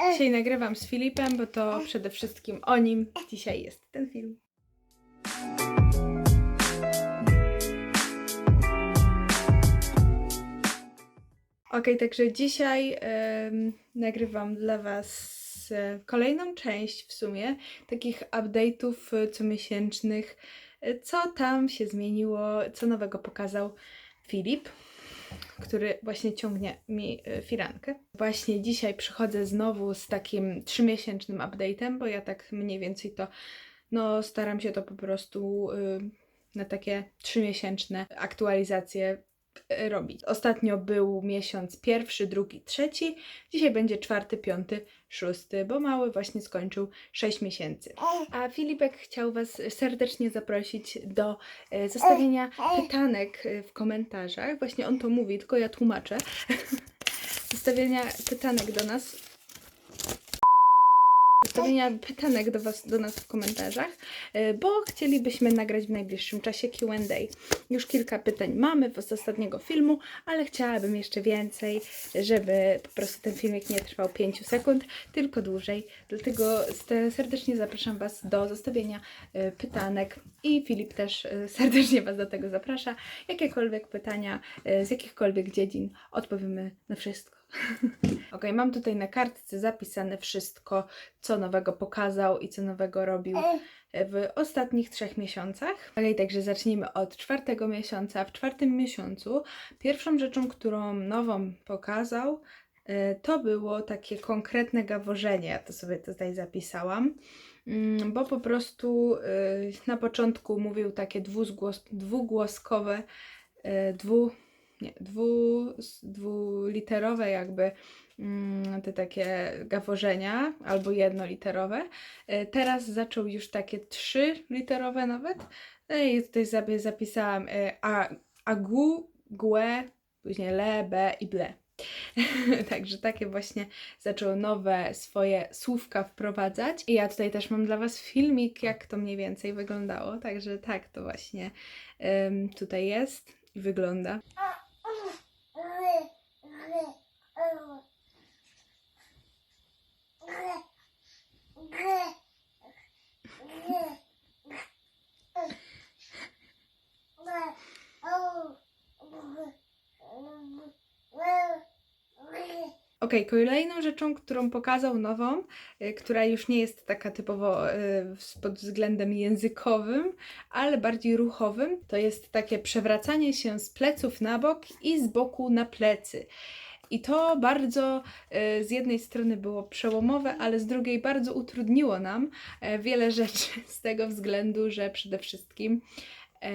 Dzisiaj nagrywam z Filipem, bo to przede wszystkim o nim dzisiaj jest ten film. Ok, także dzisiaj nagrywam dla Was e, kolejną część w sumie takich update'ów e, comiesięcznych, e, co tam się zmieniło, co nowego pokazał Filip, który właśnie ciągnie mi e, firankę. Właśnie dzisiaj przychodzę znowu z takim trzymiesięcznym update'em, bo ja tak mniej więcej to, no staram się to po prostu y, na takie trzymiesięczne aktualizacje robić. Ostatnio był miesiąc pierwszy, drugi, trzeci. Dzisiaj będzie czwarty, piąty, szósty, bo mały właśnie skończył 6 miesięcy. A Filipek chciał Was serdecznie zaprosić do e, zostawienia pytanek e, w komentarzach. Właśnie on to mówi, tylko ja tłumaczę. Zostawienia pytanek do nas. Zostawienia pytanek do, was, do nas w komentarzach, e, bo chcielibyśmy nagrać w najbliższym czasie QA. Już kilka pytań mamy z ostatniego filmu, ale chciałabym jeszcze więcej, żeby po prostu ten filmik nie trwał 5 sekund, tylko dłużej. Dlatego serdecznie zapraszam Was do zostawienia e, pytanek i Filip też e, serdecznie Was do tego zaprasza. Jakiekolwiek pytania z jakichkolwiek dziedzin odpowiemy na wszystko. Ok, mam tutaj na kartce zapisane wszystko, co nowego pokazał i co nowego robił w ostatnich trzech miesiącach. Ok, także zacznijmy od czwartego miesiąca. W czwartym miesiącu pierwszą rzeczą, którą nową pokazał, e, to było takie konkretne gaworzenie. Ja to sobie tutaj zapisałam, Mm, bo po prostu e, na początku mówił takie dwuzgłos, dwugłoskowe, e, dwu, nie, dwu, dwuliterowe jakby mm, te takie gaworzenia, albo jednoliterowe. E, Teraz zaczął już takie trzyliterowe nawet. No i tutaj sobie zapisałam e, a, agu, gue, później le, be i ble. Także takie właśnie zaczął nowe swoje słówka wprowadzać. I ja tutaj też mam dla Was filmik, jak to mniej więcej wyglądało. Także tak to właśnie em, tutaj jest i wygląda. Okej, kolejną rzeczą, którą pokazał nową, y, która już nie jest taka typowo y, pod względem językowym, ale bardziej ruchowym, to jest takie przewracanie się z pleców na bok i z boku na plecy. I to bardzo y, z jednej strony było przełomowe, ale z drugiej bardzo utrudniło nam e, wiele rzeczy z tego względu, że przede wszystkim e,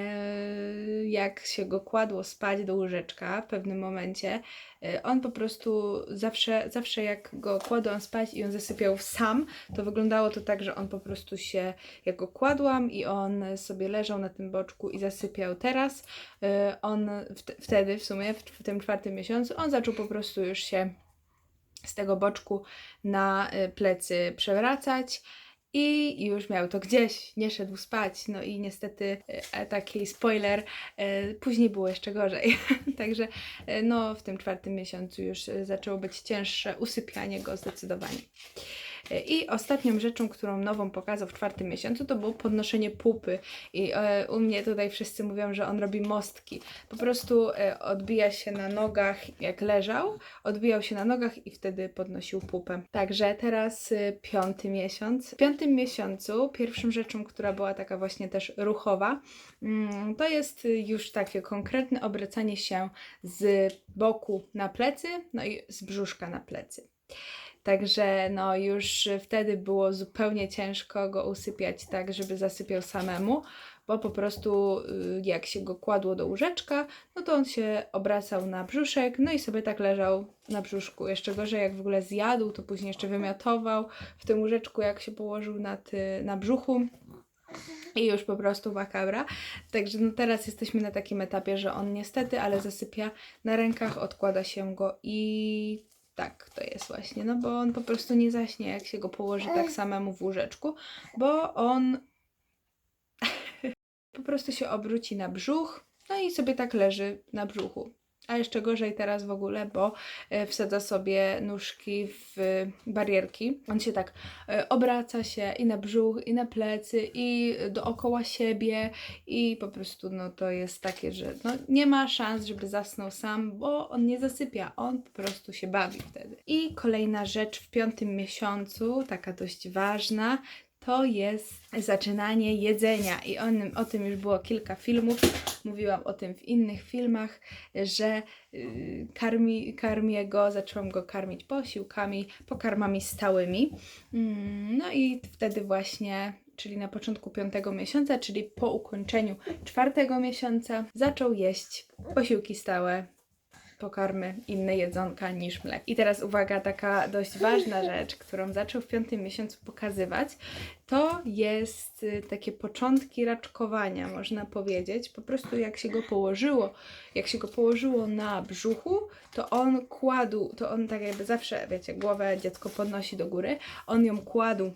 jak się go kładło spać do łóżeczka w pewnym momencie, e, on po prostu zawsze, zawsze jak go kładłam spać i on zasypiał sam, to wyglądało to tak, że on po prostu się, jak go kładłam i on sobie leżał na tym boczku i zasypiał. Teraz e, on wt- wtedy w sumie, w, w tym czwartym miesiącu, on zaczął po prostu już się z tego boczku na e, plecy przewracać. I już miał to gdzieś, nie szedł spać. No i niestety e, taki spoiler, e, później było jeszcze gorzej. Także e, no, w tym czwartym miesiącu już e, zaczęło być cięższe usypianie go zdecydowanie. E, I ostatnią rzeczą, którą nową pokazał w czwartym miesiącu, to było podnoszenie pupy. I e, u mnie tutaj wszyscy mówią, że on robi mostki. Po prostu e, odbija się na nogach, jak leżał, odbijał się na nogach i wtedy podnosił pupę. Także teraz y, piąty miesiąc. W piątym miesiącu pierwszą rzeczą, która była taka właśnie też ruchowa, mm, to jest już takie konkretne obracanie się z boku na plecy, no i z brzuszka na plecy. Także no już wtedy było zupełnie ciężko go usypiać tak, żeby zasypiał samemu, bo po prostu y, jak się go kładło do łóżeczka, no to on się obracał na brzuszek, no i sobie tak leżał na brzuszku. Jeszcze gorzej jak w ogóle zjadł, to później jeszcze wymiotował w tym łóżeczku, jak się położył na, ty, na brzuchu. I już po prostu makabra. Także no teraz jesteśmy na takim etapie, że on niestety, ale zasypia na rękach, odkłada się go i tak to jest właśnie. No bo on po prostu nie zaśnie, jak się go położy tak samemu w łóżeczku, bo on po prostu się obróci na brzuch, no i sobie tak leży na brzuchu. A jeszcze gorzej teraz w ogóle, bo e, wsadza sobie nóżki w barierki. On się tak e, obraca się i na brzuch, i na plecy, i dookoła siebie, i po prostu no to jest takie, że no, nie ma szans, żeby zasnął sam, bo on nie zasypia, on po prostu się bawi wtedy. I kolejna rzecz w piątym miesiącu, taka dość ważna, to jest zaczynanie jedzenia. I on, o tym już było kilka filmów. Mówiłam o tym w innych filmach, że y, karmi, karmię go, zaczęłam go karmić posiłkami, pokarmami stałymi. Mm, No i wtedy właśnie, czyli na początku piątego miesiąca, czyli po ukończeniu czwartego miesiąca, zaczął jeść posiłki stałe, pokarmy, inne jedzonka niż mleko. I teraz uwaga, taka dość ważna rzecz, którą zaczął w piątym miesiącu pokazywać, to jest y, takie początki raczkowania, można powiedzieć. Po prostu jak się go położyło, jak się go położyło na brzuchu, to on kładł, to on tak jakby zawsze, wiecie, głowę dziecko podnosi do góry, on ją kładł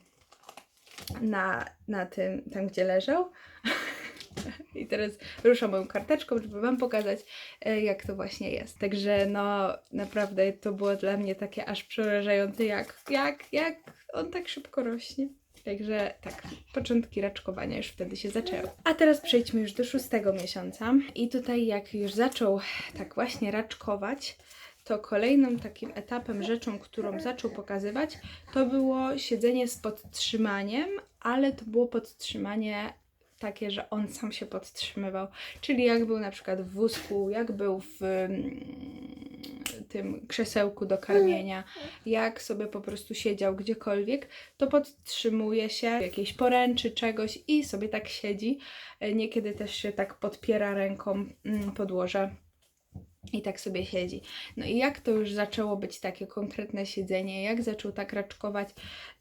na, na tym, tam gdzie leżał. I teraz ruszam moją karteczką, żeby Wam pokazać, e, jak to właśnie jest. Także no, naprawdę to było dla mnie takie aż przerażające, jak, jak, jak on tak szybko rośnie. Także tak, początki raczkowania już wtedy się zaczęły. A teraz przejdźmy już do szóstego miesiąca. I tutaj jak już zaczął tak właśnie raczkować, to kolejnym takim etapem, rzeczą, którą zaczął pokazywać, to było siedzenie z podtrzymaniem, ale to było podtrzymanie takie, że on sam się podtrzymywał. Czyli jak był na przykład w wózku, jak był w mm, tym krzesełku do karmienia, jak sobie po prostu siedział gdziekolwiek, to podtrzymuje się jakiejś poręczy czegoś i sobie tak siedzi. E, Niekiedy też się tak podpiera ręką mm, podłoże. I tak sobie siedzi. No i jak to już zaczęło być takie konkretne siedzenie, jak zaczął tak raczkować,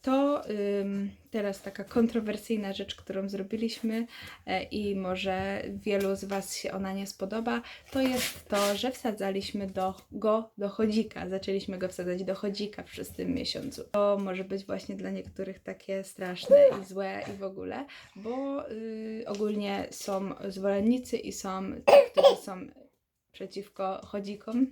to ym, teraz taka kontrowersyjna rzecz, którą zrobiliśmy e, i może wielu z Was się ona nie spodoba, to jest to, że wsadzaliśmy do, go do chodzika. Zaczęliśmy go wsadzać do chodzika w szóstym miesiącu. To może być właśnie dla niektórych takie straszne i złe i w ogóle, bo y, ogólnie są zwolennicy i są ci, którzy są przeciwko chodzikom.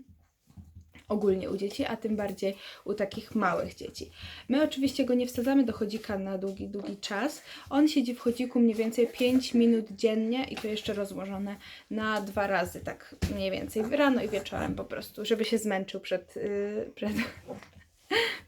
Ogólnie u dzieci, a tym bardziej u takich małych dzieci. My oczywiście go nie wsadzamy do chodzika na długi, długi czas. On siedzi w chodziku mniej więcej 5 minut dziennie i to jeszcze rozłożone na dwa razy, tak mniej więcej rano i wieczorem po prostu, żeby się zmęczył przed, yy, przed,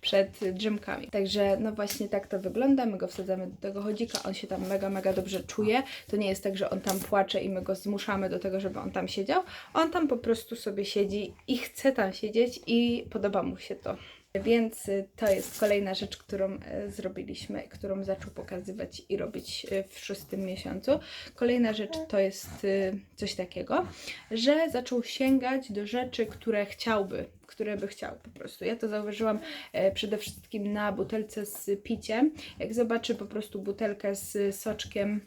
przed drzemkami. Także no właśnie tak to wygląda. My go wsadzamy do tego chodzika, on się tam mega, mega dobrze czuje. To nie jest tak, że on tam płacze i my go zmuszamy do tego, żeby on tam siedział. On tam po prostu sobie siedzi i chce tam siedzieć i podoba mu się to. Więc y, to jest kolejna rzecz, którą e, zrobiliśmy, którą zaczął pokazywać i robić e, w szóstym miesiącu. Kolejna rzecz to jest y, coś takiego, że zaczął sięgać do rzeczy, które chciałby, które by chciał po prostu. Ja to zauważyłam e, przede wszystkim na butelce z piciem. Jak zobaczy po prostu butelkę z soczkiem,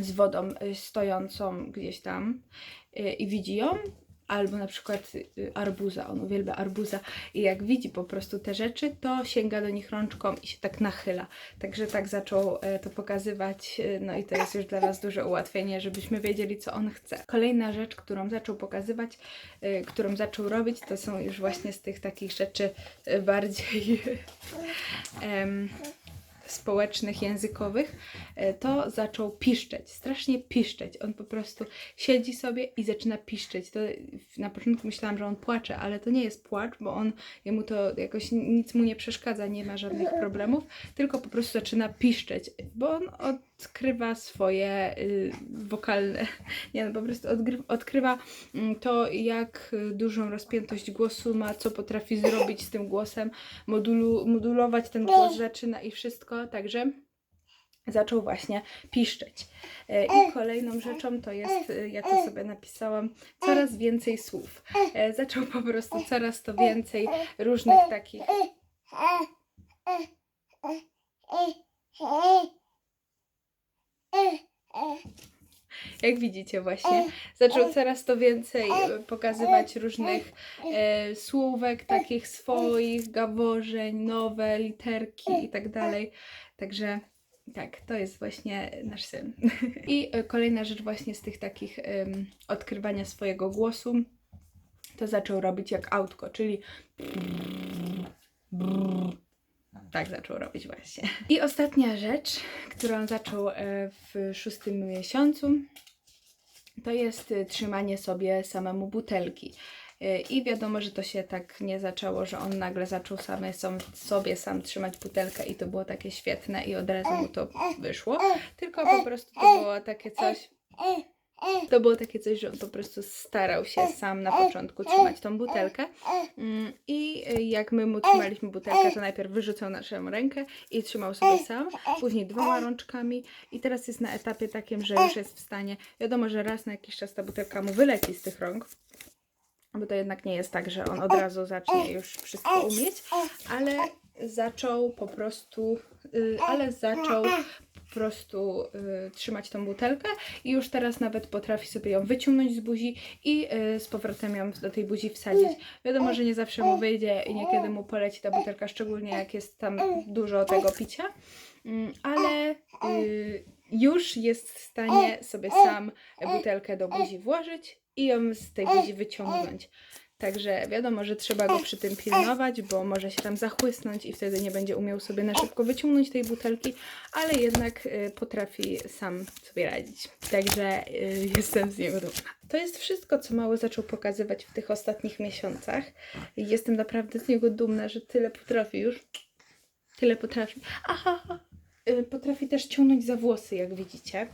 z wodą y, stojącą gdzieś tam y, i widzi ją, albo na przykład y, arbuza, on uwielbia arbuza i jak widzi po prostu te rzeczy, to sięga do nich rączką i się tak nachyla. Także tak zaczął e, to pokazywać, e, no i to jest już dla nas duże ułatwienie, żebyśmy wiedzieli, co on chce. Kolejna rzecz, którą zaczął pokazywać, e, którą zaczął robić, to są już właśnie z tych takich rzeczy bardziej em, społecznych, językowych, e, to zaczął piszczeć, strasznie piszczeć. On po prostu siedzi sobie i zaczyna piszczeć. To na początku myślałam, że on płacze, ale to nie jest płacz, bo on, jemu to jakoś nic mu nie przeszkadza, nie ma żadnych problemów, tylko po prostu zaczyna piszczeć, bo on odkrywa swoje y, wokalne, nie no, po prostu odkrywa mm, to, jak y, dużą rozpiętość głosu ma, co potrafi zrobić z tym głosem, modulu, modulować ten głos zaczyna i wszystko, także zaczął właśnie piszczeć. E, I kolejną rzeczą to jest, e, ja to sobie napisałam, coraz więcej słów. E, Zaczął po prostu coraz to więcej różnych takich Jak widzicie właśnie, zaczął coraz to więcej pokazywać różnych e, słówek, takich swoich, gaworzeń, nowe literki i tak dalej. Także tak, to jest właśnie nasz syn. I e, kolejna rzecz właśnie z tych takich odkrywania swojego głosu to zaczął robić jak autko, czyli tak zaczął robić właśnie. I ostatnia rzecz, którą zaczął e, w szóstym miesiącu, to jest e, trzymanie sobie samemu butelki. E, I wiadomo, że to się tak nie zaczęło, że on nagle zaczął same sam, sobie sam trzymać butelkę i to było takie świetne i od razu mu to wyszło. Tylko po prostu to było takie coś. To było takie coś, że on po prostu starał się sam na początku trzymać tą butelkę. Mm, I jak my mu trzymaliśmy butelkę, to najpierw wyrzucał naszą rękę i trzymał sobie sam, później dwoma rączkami i teraz jest na etapie takim, że już jest w stanie, wiadomo, że raz na jakiś czas ta butelka mu wyleci z tych rąk, bo to jednak nie jest tak, że on od razu zacznie już wszystko umieć, ale zaczął po prostu, y, ale zaczął prostu y, trzymać tą butelkę i już teraz nawet potrafi sobie ją wyciągnąć z buzi i y, z powrotem ją do tej buzi wsadzić. Wiadomo, że nie zawsze mu wyjdzie i niekiedy mu poleci ta butelka, szczególnie jak jest tam dużo tego picia, Mm, ale y, już jest w stanie sobie sam butelkę do buzi włożyć i ją z tej buzi wyciągnąć. Także wiadomo, że trzeba go przy tym pilnować, bo może się tam zachłysnąć i wtedy nie będzie umiał sobie na szybko wyciągnąć tej butelki, ale jednak y, potrafi sam sobie radzić. Także y, jestem z niego dumna. To jest wszystko, co mały zaczął pokazywać w tych ostatnich miesiącach. Jestem naprawdę z niego dumna, że tyle potrafi już. Tyle potrafi. Aha! Y, Potrafi też ciągnąć za włosy, jak widzicie.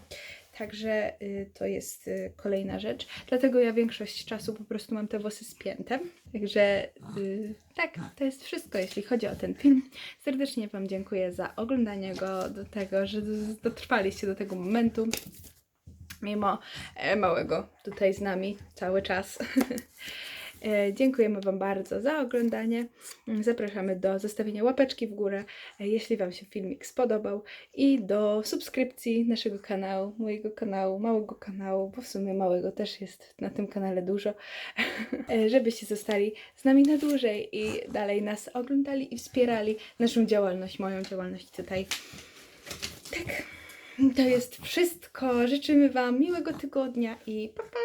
Także y, to jest y, kolejna rzecz. Dlatego ja większość czasu po prostu mam te włosy spięte. Także y, tak, to jest wszystko, jeśli chodzi o ten film. Serdecznie Wam dziękuję za oglądanie go, do tego, że dotrwaliście do tego momentu. Mimo e, małego tutaj z nami cały czas. E, Dziękujemy Wam bardzo za oglądanie. Zapraszamy do zostawienia łapeczki w górę, e, jeśli Wam się filmik spodobał i do subskrypcji naszego kanału, mojego kanału, małego kanału, bo w sumie małego też jest na tym kanale dużo, e, żebyście zostali z nami na dłużej i dalej nas oglądali i wspierali naszą działalność, moją działalność tutaj. Tak, to jest wszystko. Życzymy Wam miłego tygodnia i pa, pa,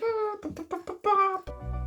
pa, pa, pa, pa, pa, pa.